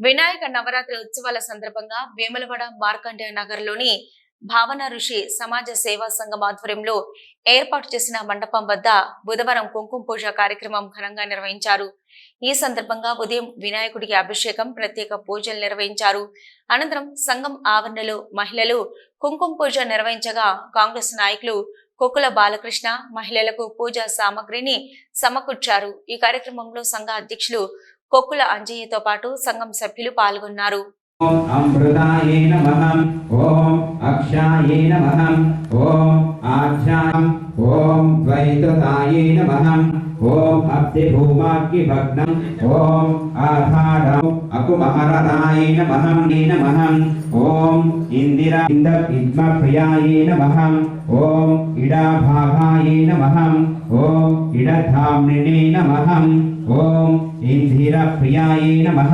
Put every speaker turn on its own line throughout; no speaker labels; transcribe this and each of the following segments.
వినాయక నవరాత్రి ఉత్సవాల సందర్భంగా వేములవాడ మార్కండేయ నగర్లోని భావన ఋషి సమాజ సేవా సంఘం ఆధ్వర్యంలో ఏర్పాటు చేసిన మండపం వద్ద బుధవారం కుంకుమ పూజ కార్యక్రమం ఘనంగా నిర్వహించారు. ఈ సందర్భంగా ఉదయం వినాయకుడికి అభిషేకం ప్రత్యేక పూజలు నిర్వహించారు. అనంతరం సంఘం ఆవరణలో మహిళలు కుంకుమ పూజ నిర్వహించగా కాంగ్రెస్ నాయకులు కొక్కుల బాలకృష్ణ మహిళలకు పూజా సామగ్రిని సమకూర్చారు. ఈ కార్యక్రమంలో సంఘ అధ్యక్షులు కొక్కుల అంజయ్యతో పాటు సంఘం సభ్యులు పాల్గొన్నారు.
ఓం అమృతాయే ఓం ఆఖ్యాం ఓం ద్వైతతాయే నమః ఓం అబ్ధి భూమాగ్ని భగ్నం ఓం ఆధారం అకుమహరదాయే నమః నే నమః ఓం ఇందిరా ఇంద ఇద్మ ప్రియాయే నమః ఓం ఇడాభాగాయే నమః ఓం ఇడధామ్నినే నమః ఓం ఇందిర ప్రియాయే నమః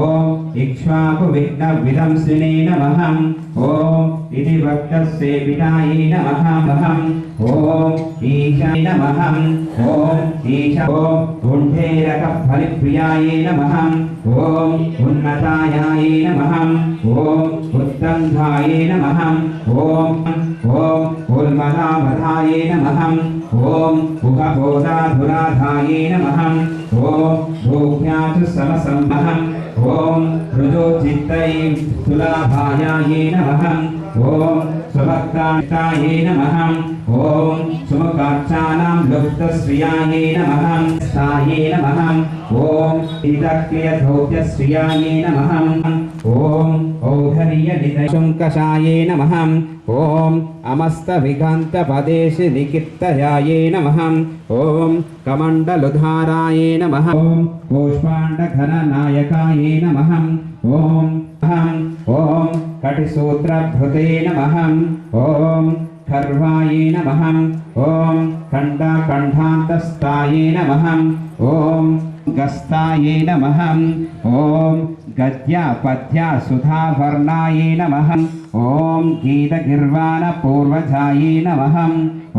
ఓం ఇక్ష్వాకు విఘ్న విదంసినే నమః ఓం ఇది భక్త సేవితాయే నమః మహం ఓం ఈశాయ నమః ఓం ఈశ ఓం గుంఠేరక ఫలిప్రియాయే నమః ఓం ఉన్నతాయాయే నమః ఓం ఉత్తంధాయే నమః ఓం ఓం ఉల్మలామధాయే నమః ఓం ఉగబోధాధురాధాయే నమః ఓం భూభ్యాచు సమసంమహం ఓం రుజోచిత్తై తులాభాయాయే నమః. ఓం సుభక్తాయ నమః? ఓం సుముఖాక్షానాం లుప్తశ్రియాయే నమః? స్థాయే నమః? ఓం ఇదక్రియ ఇదక్రియధౌత్యశ్రియాయే నమః? ఓం ఔధర్య నిదశుంకషాయే నమః? ఓం అమస్త విఘాంత పదేశ నికిత్తయాయే నమః? ఓం కమండలుధారాయే నమః? ఓం కూష్మాండఘన నాయకాయే నమః? ఓం అహం ఓం కటిసూత్రభృతే నమః. ఓం ఖర్వాయే నమః. ఓం ఖండాఖండాంతస్థాయే నమః. ఓం గస్తాయే నమః. ఓం గద్య పద్య సుధావర్ణాయే నమః. ఓం గీతగిర్వాణ పూర్వజాయే నమహం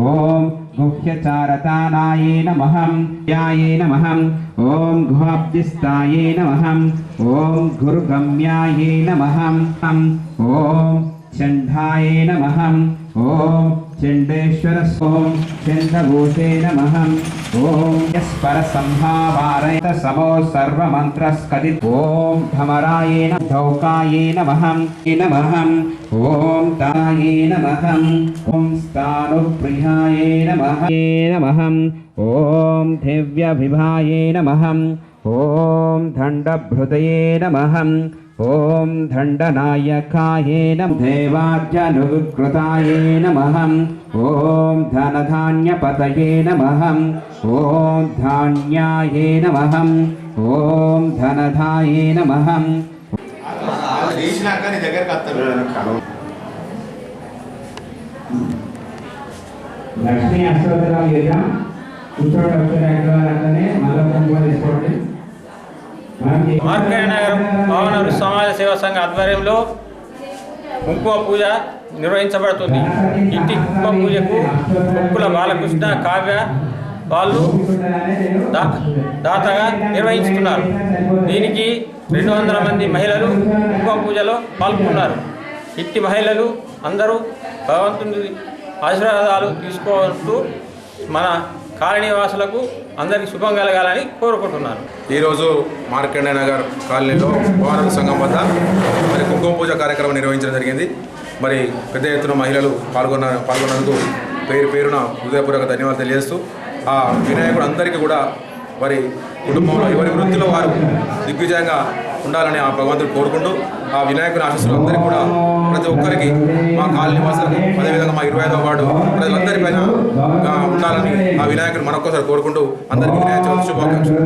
ఓం గుహ్యచారతానాయే నమహం యాయే నమహం ఓం గుహాబ్దిస్తాయే నమహం ఓం గురుగమ్యాయే నమహం ఓం చండాయ నమహం ఓం చండేశ్వర ఓం చండభూషే నమహం ఓం యస్పర సంహావారయ సమో సర్వమంత్రస్కది ఓం ధమరాయే నమ ధౌకాయే నమహం నమః ఓం తాయే నమహం ఓం స్థానుప్రియాయే నమః నమహం ఓం దివ్యవిభాయే నమహం ఓం దండభృతయే నమహం నమః. ఓం ధనధాన్యపతయే నమః. ఓం ధాన్యాయే నమః. ఓం ధనధాయే నమః.
తీసినాక నీ దగ్గరికి వస్తారు
లక్ష్మీ అష్టోత్తరం చేద్దాం అట్లనే మళ్ళీ తీసుకోండి మనకి
నగరం భావనరు సమాజ సేవా సంఘ ఆధ్వర్యంలో కుంకుమ పూజ నిర్వహించబడుతుంది. ఇంటి కుంకుమ పూజకు కుక్కుల బాలకృష్ణ కావ్య వాళ్ళు దాతగా నిర్వహిస్తున్నారు. దీనికి రెండు వందల మంది మహిళలు కుంకుమ పూజలో పాల్గొన్నారు. ఇట్టి మహిళలు అందరూ భగవంతుని ఆశీర్వాదాలు తీసుకుంటూ మన కాలనీ వాసులకు అందరికీ శుభం కలగాలని కోరుకుంటున్నాను.
ఈరోజు మార్కండే నగర్ కాలనీలో పౌర సంఘం వద్ద మరి కుంకుమ పూజ కార్యక్రమం నిర్వహించడం జరిగింది. మరి పెద్ద ఎత్తున మహిళలు పాల్గొన్న పాల్గొన్నందుకు పేరు పేరున హృదయపూర్వక ధన్యవాదాలు తెలియజేస్తూ ఆ వినాయకుడు అందరికీ కూడా వారి కుటుంబంలో ఎవరి వృత్తిలో వారు దిగ్విజయంగా ఉండాలని ఆ భగవంతుడు కోరుకుంటూ ఆ వినాయకుని ఆశీస్సులు అందరికీ కూడా ప్రతి ఒక్కరికి మా కాలనీ నివాసాలకు అదేవిధంగా మా ఇరవై ఐదో వార్డు ప్రజలందరిపైన ఉండాలని ఆ వినాయకుడు మరొకసారి కోరుకుంటూ అందరికీ వినాయక చవితి శుభాకాంక్షలు.